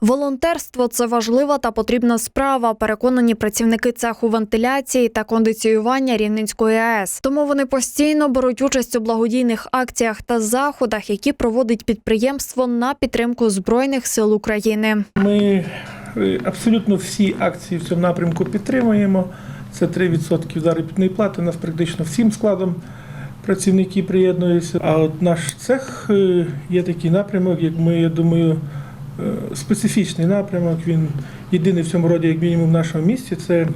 Волонтерство це важлива та потрібна справа. Переконані працівники цеху вентиляції та кондиціювання Рівненської АЕС. Тому вони постійно беруть участь у благодійних акціях та заходах, які проводить підприємство на підтримку збройних сил України. Ми е, абсолютно всі акції в цьому напрямку підтримуємо. Це 3% заробітної плати. У нас практично всім складом працівники приєднуються. А от наш цех е, є такий напрямок, як ми, я думаю, специфічний напрямок. Він єдиний в цьому роді, як мінімум, в нашому місті. Це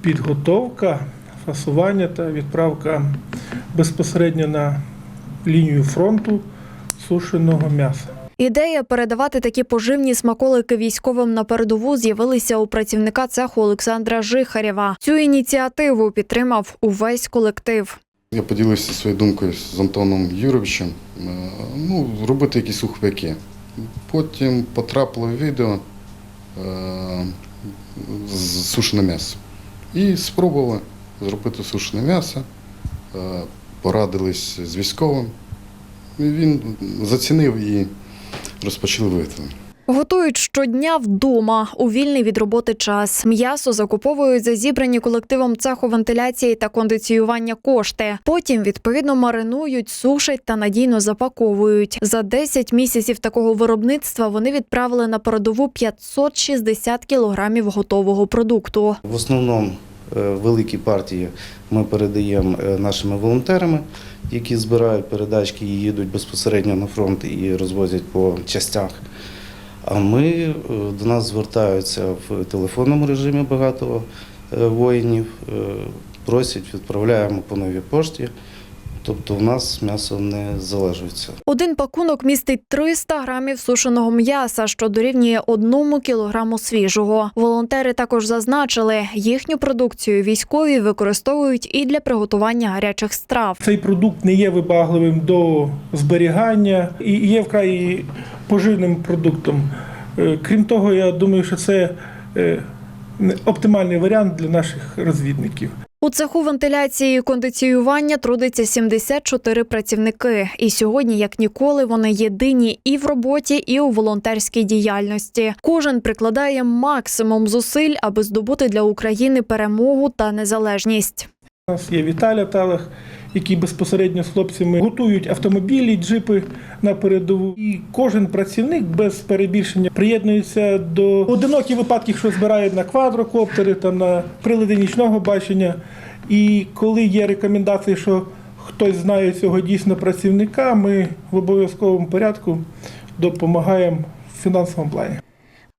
підготовка, фасування та відправка безпосередньо на лінію фронту сушеного м'яса. Ідея передавати такі поживні смаколики військовим на передову з'явилися у працівника цеху Олександра Жихарєва. Цю ініціативу підтримав увесь колектив. Я поділився своєю думкою з Антоном Юровичем. е, Ну, робити якісь сухпайки. Потім потрапило відео е, з сушене м'ясо. І спробували зробити сушене м'ясо, е, порадились з військовим. Він зацінив і розпочали виготовлення. Готують щодня вдома у вільний від роботи час. М'ясо закуповують за зібрані колективом цеху вентиляції та кондиціювання кошти. Потім відповідно маринують, сушать та надійно запаковують. За 10 місяців такого виробництва вони відправили на передову 560 кілограмів готового продукту. В основному е, великі партії ми передаємо е, нашими волонтерами, які збирають передачки і їдуть безпосередньо на фронт і розвозять по частях. А ми е, до нас звертаються в телефонному режимі багато е, воїнів, е, просять, відправляємо по новій пошті. Тобто у нас м'ясо не залежується. Один пакунок містить 300 грамів сушеного м'яса, що дорівнює одному кілограму свіжого. Волонтери також зазначили, їхню продукцію військові використовують і для приготування гарячих страв. Цей продукт не є вибагливим до зберігання і є вкрай поживним продуктом. Е, Крім того, я думаю, що це е, оптимальний варіант для наших розвідників. У цеху вентиляції і кондиціювання трудиться 74 працівники. І сьогодні, як ніколи, вони єдині і в роботі, і у волонтерській діяльності. Кожен прикладає максимум зусиль, аби здобути для України перемогу та незалежність. У нас є Віталя Талах, які безпосередньо з хлопцями готують автомобілі, джипи на передову. І кожен працівник без перебільшення приєднується до одиноких випадків, що збирають на квадрокоптери, там на прилади нічного бачення. І коли є рекомендації, що хтось знає цього дійсно працівника, ми в обов'язковому порядку допомагаємо в фінансовому плані.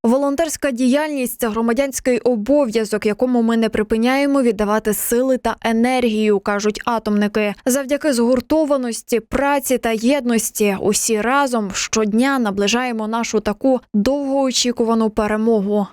Волонтерська діяльність це громадянський обов'язок, якому ми не припиняємо віддавати сили та енергію, кажуть атомники. Завдяки згуртованості, праці та єдності усі разом щодня наближаємо нашу таку довгоочікувану перемогу.